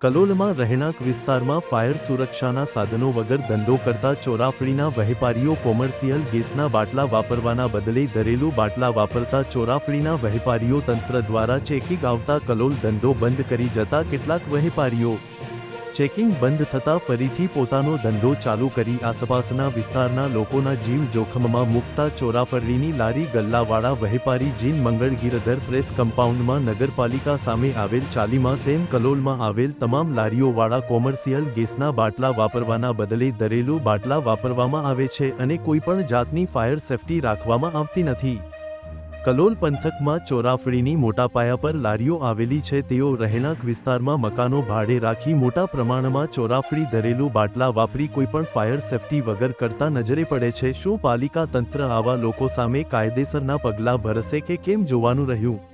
કલોલમાં રહેણાંક વિસ્તારમાં ફાયર સુરક્ષાના સાધનો વગર ધંધો કરતા ચોરાફળીના વહેપારીઓ કોમર્શિયલ ગેસના બાટલા વાપરવાના બદલે ધરેલું બાટલા વાપરતા ચોરાફળીના વહેપારીઓ તંત્ર દ્વારા ચેકિંગ આવતા કલોલ ધંધો બંધ કરી જતા કેટલાક વેપારીઓ ચેકિંગ બંધ થતાં ફરીથી પોતાનો ધંધો ચાલુ કરી આસપાસના વિસ્તારના લોકોના જીવ જોખમમાં મૂકતા ચોરાફરલીની લારી ગલ્લાવાળા વહેપારી જીન મંગળ ગિરધર પ્રેસ કમ્પાઉન્ડમાં નગરપાલિકા સામે આવેલ ચાલીમાં તેમ કલોલમાં આવેલ તમામ લારીઓવાળા કોમર્શિયલ ગેસના બાટલા વાપરવાના બદલે દરેલું બાટલા વાપરવામાં આવે છે અને કોઈપણ જાતની ફાયર સેફટી રાખવામાં આવતી નથી. કલોલ પંથકમાં ચોરાફળીની મોટા પાયા પર લારીઓ આવેલી છે. તેઓ રહેણાંક વિસ્તારમાં મકાનો ભાડે રાખી મોટા પ્રમાણમાં ચોરાફળી ધરેલું બાટલા વાપરી કોઈપણ ફાયર સેફટી વગર કરતા નજરે પડે છે. શું પાલિકા તંત્ર આવા લોકો સામે કાયદેસરના પગલાં ભરશે કે કેમ જોવાનું રહ્યું?